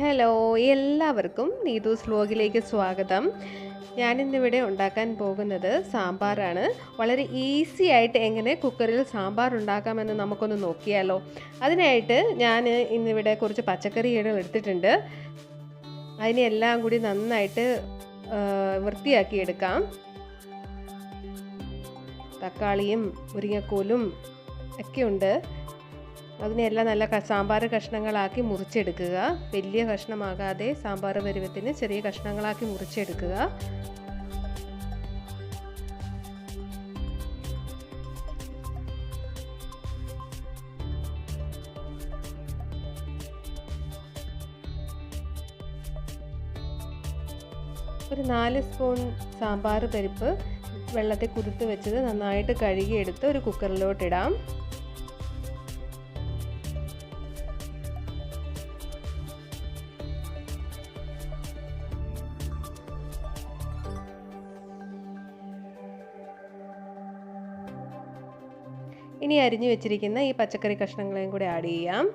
Hello എല്ലാവർക്കും നീതൂസ് വ്ലോഗിലേക്ക് സ്വാഗതം. ഞാനിന്നിവിടെ ഉണ്ടാക്കാൻ പോകുന്നത് സാമ്പാറാണ്. വളരെ ഈസി ആയിട്ട് എങ്ങനെ കുക്കറിൽ സാമ്പാർ ഉണ്ടാക്കാമെന്ന് നമുക്കൊന്ന് നോക്കിയാലോ. അതിനായിട്ട് ഞാൻ ഇന്നിവിടെ കുറച്ച് പച്ചക്കറികൾ എടുത്തിട്ടുണ്ട്. അതിനെല്ലാം കൂടി നന്നായിട്ട് വൃത്തിയാക്കി എടുക്കാം. തക്കാളിയും മുരിങ്ങക്കോലും ഒക്കെ ഉണ്ട്. അതിനെല്ലാം നല്ല സാമ്പാർ കഷ്ണങ്ങളാക്കി മുറിച്ചെടുക്കുക. വലിയ കഷ്ണമാകാതെ സാമ്പാർ പരുവത്തിന് ചെറിയ കഷ്ണങ്ങളാക്കി മുറിച്ചെടുക്കുക. ഒരു നാല് സ്പൂൺ സാമ്പാർ പരിപ്പ് വെള്ളത്തിൽ കുതിർത്ത് വെച്ചത് നന്നായിട്ട് കഴുകിയെടുത്ത് ഒരു കുക്കറിലോട്ടിടാം. ഇനി അരിഞ്ഞു വെച്ചിരിക്കുന്ന ഈ പച്ചക്കറി കഷ്ണങ്ങളെയും കൂടി ആഡ് ചെയ്യാം.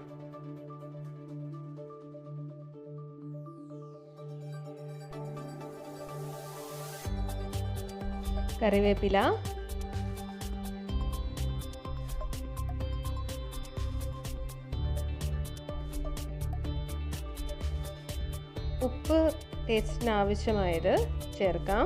കറിവേപ്പില. ഉപ്പ് ടേസ്റ്റിന് ആവശ്യമായത് ചേർക്കാം.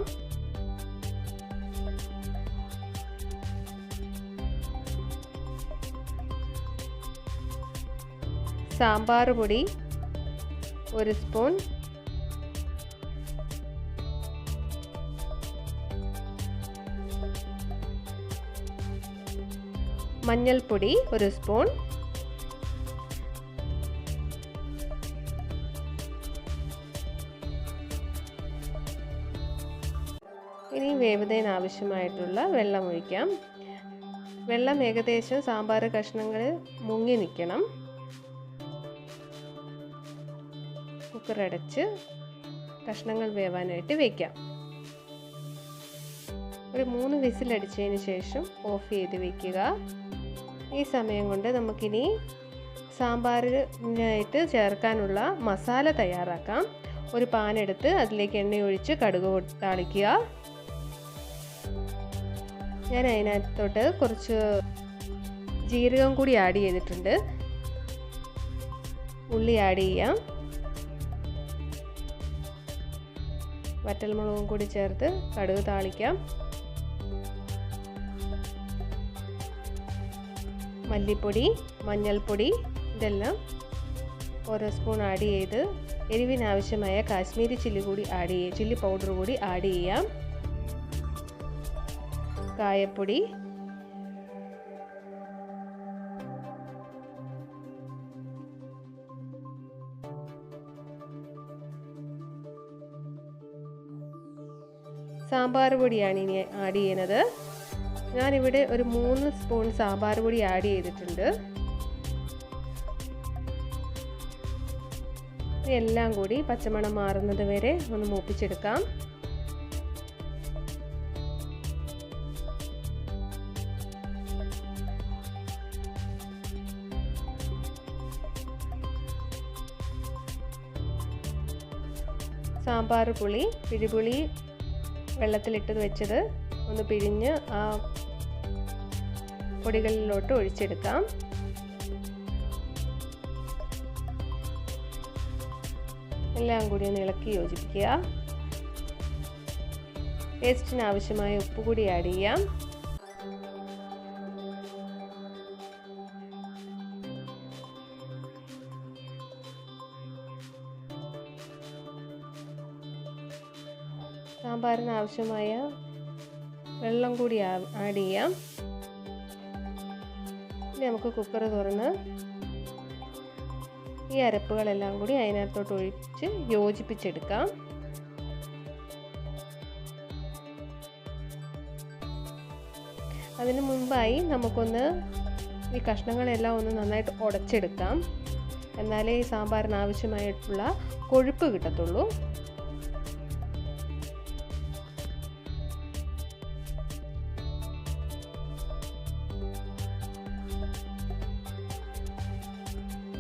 സാമ്പാർ പൊടി ഒരു സ്പൂൺ. മഞ്ഞൾപ്പൊടി ഒരു സ്പൂൺ. ഇനി വേവുന്നതിന് ആവശ്യമായിട്ടുള്ള വെള്ളം ഒഴിക്കാം. വെള്ളം ഏകദേശം സാമ്പാർ കഷ്ണങ്ങൾ മുങ്ങി നിൽക്കണം. കുക്കർ അടച്ച് കഷ്ണങ്ങൾ വേവാനായിട്ട് വയ്ക്കാം ഒരു മൂന്ന് വിസിലടിച്ചതിന് ശേഷം ഓഫ് ചെയ്ത് വയ്ക്കുക ഈ സമയം കൊണ്ട് നമുക്കിനി സാമ്പാറിനായിട്ട് ചേർക്കാനുള്ള മസാല തയ്യാറാക്കാം. ഒരു പാൻ എടുത്ത് അതിലേക്ക് എണ്ണ ഒഴിച്ച് കടുക് താളിക്കുക. ഞാൻ അതിനകത്തോട്ട് കുറച്ച് ജീരകം കൂടി ആഡ് ചെയ്തിട്ടുണ്ട്. ഉള്ളി ആഡ് ചെയ്യാം. വറ്റൽമുളകും കൂടി ചേർത്ത് കടുക് താളിക്കാം. മല്ലിപ്പൊടി മഞ്ഞൾപ്പൊടി ഇതെല്ലാം ഓരോ സ്പൂൺ ആഡ് ചെയ്ത് എരിവിനാവശ്യമായ കാശ്മീരി ചില്ലി കൂടി ആഡ് ചെയ്യുക ചില്ലി പൗഡർ കൂടി ആഡ് ചെയ്യാം. കായപ്പൊടി സാമ്പാർ പൊടിയാണ് ഇനി ആഡ് ചെയ്യുന്നത്. ഞാനിവിടെ ഒരു മൂന്ന് സ്പൂൺ സാമ്പാർ പൊടി ആഡ് ചെയ്തിട്ടുണ്ട്. എല്ലാം കൂടി പച്ചമണം മാറുന്നത് വരെ ഒന്ന് മൂപ്പിച്ചെടുക്കാം. സാമ്പാർ പുളി പിഴിപുളി വെള്ളത്തിലിട്ട് വെച്ചത് ഒന്ന് പിഴിഞ്ഞ് ആ പൊടികളിലോട്ട് ഒഴിച്ചെടുക്കാം. എല്ലാം കൂടി ഒന്ന് ഇളക്കി യോജിപ്പിക്കുക. ടേസ്റ്റിന് ആവശ്യമായ ഉപ്പ് കൂടി ആഡ് ചെയ്യാം. സാമ്പാറിന് ആവശ്യമായ വെള്ളം കൂടി ആഡ് ചെയ്യാം. ഇനി നമുക്ക് കുക്കർ തുറന്ന് ഈ അരപ്പുകളെല്ലാം കൂടി അതിനകത്തോട്ട് ഒഴിച്ച് യോജിപ്പിച്ചെടുക്കാം. അതിനു മുമ്പായി നമുക്കൊന്ന് ഈ കഷ്ണങ്ങളെല്ലാം ഒന്ന് നന്നായിട്ട് ഉടച്ചെടുക്കാം എന്നാലേ ഈ സാമ്പാറിന് ആവശ്യമായിട്ടുള്ള കൊഴുപ്പ് കിട്ടത്തുള്ളൂ.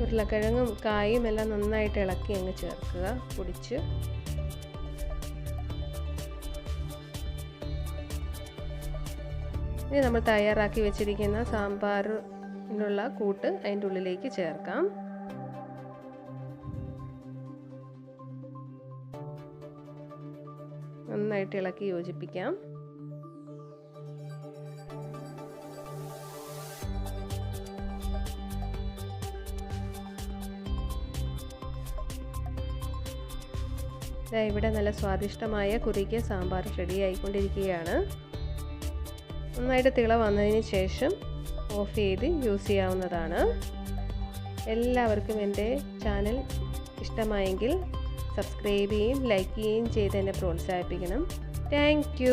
ഉരുളക്കിഴങ്ങും കായും എല്ലാം നന്നായിട്ട് ഇളക്കി അങ്ങ് ചേർക്കുക പൊടിച്ച്. ഇനി നമ്മൾ തയ്യാറാക്കി വെച്ചിരിക്കുന്ന സാമ്പാറിനുള്ള കൂട്ട് അതിന്റെ ഉള്ളിലേക്ക് ചേർക്കാം. നന്നായിട്ട് ഇളക്കി യോജിപ്പിക്കാം. ഇവിടെ നല്ല സ്വാദിഷ്ടമായ കുറുകിയ സാമ്പാർ റെഡി ആയിക്കൊണ്ടിരിക്കുകയാണ്. നന്നായിട്ട് തിള വന്നതിന് ശേഷം ഓഫ് ചെയ്ത് യൂസ് ചെയ്യാവുന്നതാണ്. എല്ലാവർക്കും എന്റെ ചാനൽ ഇഷ്ടമായെങ്കിൽ സബ്സ്ക്രൈബ് ചെയ്യുകയും ലൈക്ക് ചെയ്യുകയും ചെയ്ത് എന്നെ പ്രോത്സാഹിപ്പിക്കണം. താങ്ക്